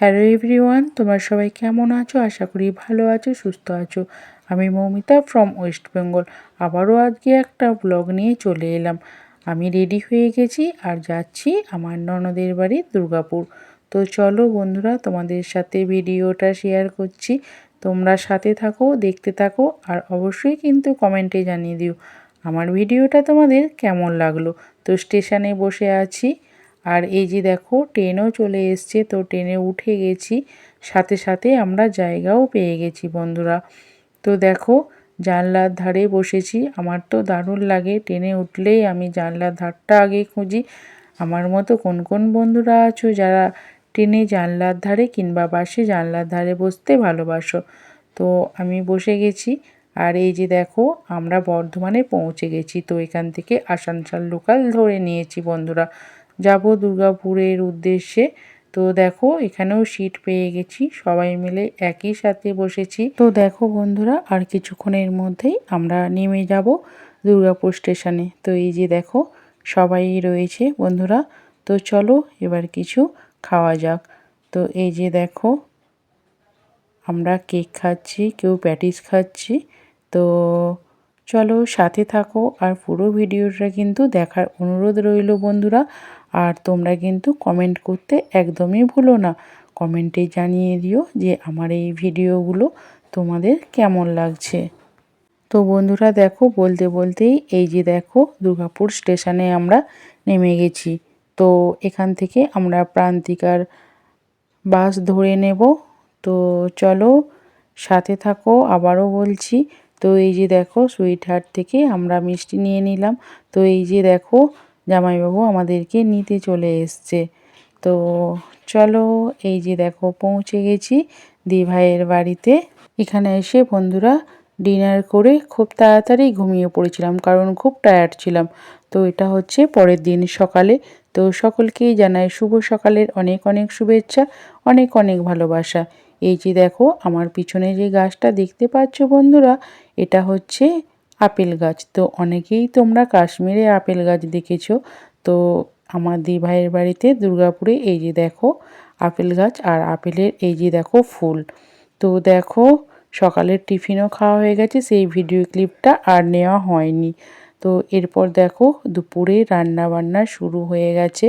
Hello everyone, তোমরা সবাই কেমন আছো? আশা করি ভালো আছো, সুস্থ আছো। আমি মৌমিতা ফ্রম ওয়েস্ট বেঙ্গল আবারও আজকে একটা ব্লগ নিয়ে চলে এলাম। আমি রেডি হয়ে গেছি আর যাচ্ছি আমার ননদের বাড়ি দুর্গাপুর। তো চলো বন্ধুরা, তোমাদের সাথে ভিডিওটা শেয়ার করছি। তোমরা সাথে থাকো, দেখতে থাকো আর অবশ্যই কিন্তু কমেন্টে জানিয়ে দিও। আমার ভিডিওটা তোমাদের কেমন লাগল? তো স্টেশনে বসে আছি। আর এই যে দেখো, ট্রেনও চলে এসছে, তো ট্রেনে উঠে গেছি। সাথে সাথে আমরা জায়গাও পেয়ে গেছি বন্ধুরা। তো দেখো, জানলার ধারে বসেছি। আমার তো দারুণ লাগে, ট্রেনে উঠলেই আমি জানলার ধারটা আগে খুঁজি। আমার মতো কোন কোন বন্ধুরা আছো যারা ট্রেনে জানলার ধারে কিংবা বাসে জানলার ধারে বসতে ভালোবাসো? তো আমি বসে গেছি। আর এই যে দেখো, আমরা বর্ধমানে পৌঁছে গেছি। তো এখান থেকে আসানসোল লোকাল ধরে নিয়েছি বন্ধুরা। যাব দুর্গাপুরের উদ্দেশ্যে। তো দেখো, এখানেও সিট পেয়ে গেছি। সবাই মিলে একই সাথে বসেছি। তো দেখো বন্ধুরা, আর কিছুক্ষণের মধ্যেই আমরা নেমে যাব দুর্গাপুর স্টেশনে তো এই যে দেখো, সবাই রয়েছে বন্ধুরা। তো চলো এবার কিছু খাওয়া যাক। তো এই যে দেখো, আমরা কেক খাচ্ছি, কেউ প্যাটিস খাচ্ছি। তো চলো সাথে থাকো আর পুরো ভিডিওটা কিন্তু দেখার অনুরোধ রইল বন্ধুরা। আর তোমরা কিন্তু কমেন্ট করতে একদমই ভুলো না। কমেন্টে জানিয়ে দিও যে আমার এই ভিডিওগুলো তোমাদের কেমন লাগছে। তো বন্ধুরা দেখো, বলতে বলতেই এই যে দেখো, দুর্গাপুর স্টেশনে আমরা নেমে গেছি। তো এখান থেকে আমরা প্রান্তিকার বাস ধরে নেব। তো চলো সাথে থাকো, আবারও বলছি তো এই যে দেখো সুইট হার্ট থেকে আমরা মিষ্টি নিয়ে নিলাম। তো এই যে দেখো জামাইবাবু আমাদেরকে নিতে চলে এসছে। তো চলো এই যে দেখো পৌঁছে গেছি দি ভাইয়ের বাড়িতে। এখানে এসে বন্ধুরা ডিনার করে খুব তাড়াতাড়ি ঘুমিয়ে পড়েছিলাম কারণ খুব টায়ার্ড ছিলাম। তো এটা হচ্ছে পরের দিন সকালে। তো সকলকেই জানাই শুভ সকালের অনেক অনেক শুভেচ্ছা, অনেক অনেক ভালোবাসা। এই যে দেখো, আমার পিছনে যে গাছটা দেখতে পাচ্ছ বন্ধুরা, এটা হচ্ছে আপেল গাছ। তো অনেকেই তোমরা কাশ্মীরে আপেল গাছ দেখেছ। তো আমার দি ভাইয়ের বাড়িতে দুর্গাপুরে এই যে দেখো, আপেল গাছ আর আপেলের এই যে দেখো ফুল। তো দেখো, সকালের টিফিনও খাওয়া হয়ে গেছে, সেই ভিডিও ক্লিপটা আর নেওয়া হয়নি। তো এরপর দেখো, দুপুরে রান্না বান্না শুরু হয়ে গেছে।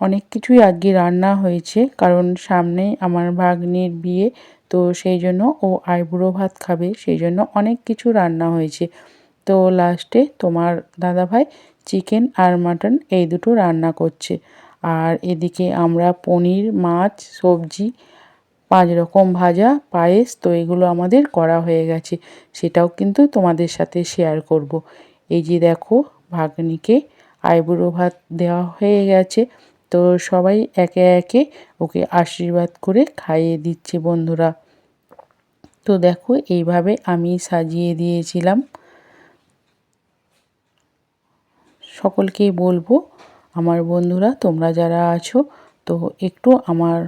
অনেক কিছুই আজকে রান্না হয়েছে, কারণ সামনে আমার ভাগ্নির বিয়ে, তো সেই জন্য ও আইবুড়ো ভাত খাবে, সেই জন্য অনেক কিছু রান্না হয়েছে। তো লাস্টে তোমার দাদাভাই চিকেন আর মাটন এই দুটো রান্না করছে। আর এদিকে আমরা পনির, মাছ, সবজি, পাঁচ রকম ভাজা, পায়েস, তো এগুলো আমাদের করা হয়ে গেছে। সেটাও কিন্তু তোমাদের সাথে শেয়ার করব। এই যে দেখো, ভাগ্নিকে আইবুড়ো ভাত দেওয়া হয়ে গেছে। তো সবাই একে একে ওকে আশীর্বাদ করে খাইয়ে দিচ্ছে বন্ধুরা। তো দেখো এইভাবে আমি সাজিয়ে দিয়েছিলাম। সকলকেই বলব, আমার বন্ধুরা, তোমরা যারা আছো, তো একটু আমার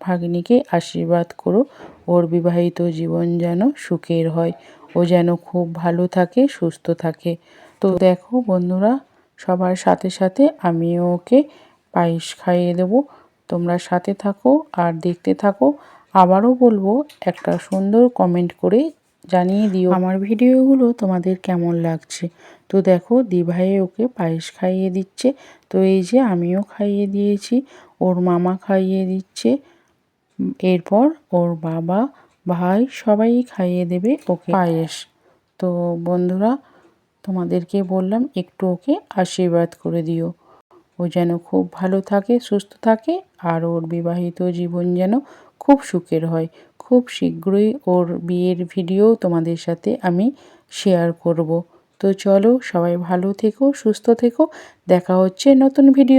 ভাগ্নিকে আশীর্বাদ করো। ওর বিবাহিত জীবন যেন সুখের হয়। ও যেন খুব ভালো থাকে, সুস্থ থাকে। তো দেখো বন্ধুরা, সবার সাথে সাথে আমিও ওকে পায়েস খাইয়ে দেবো। তোমরা সাথে থাকো আর দেখতে থাকো। আবারও বলব একটা সুন্দর কমেন্ট করে জানিয়ে দিও। আমার ভিডিওগুলো তোমাদের কেমন লাগছে? তো দেখো দিভাই ওকে পায়েস খাইয়ে দিচ্ছে। তো এই যে আমিও খাইয়ে দিয়েছি ওর মামা খাইয়ে দিচ্ছে। এরপর ওর বাবা ভাই সবাই খাইয়ে দেবে ওকে। পায়েস। তো বন্ধুরা তোমাদেরকে বললাম একটু ওকে আশীর্বাদ করে দিও। ও যেন খুব ভালো থাকে, সুস্থ থাকে আর ওর বিবাহিত জীবন যেন খুব সুখের হয়। খুব শীঘ্রই ওর বিয়ের ভিডিও তোমাদের সাথে আমি শেয়ার করব। তো চলো সবাই ভালো থেকো, সুস্থ থেকো। দেখা হচ্ছে নতুন ভিডিও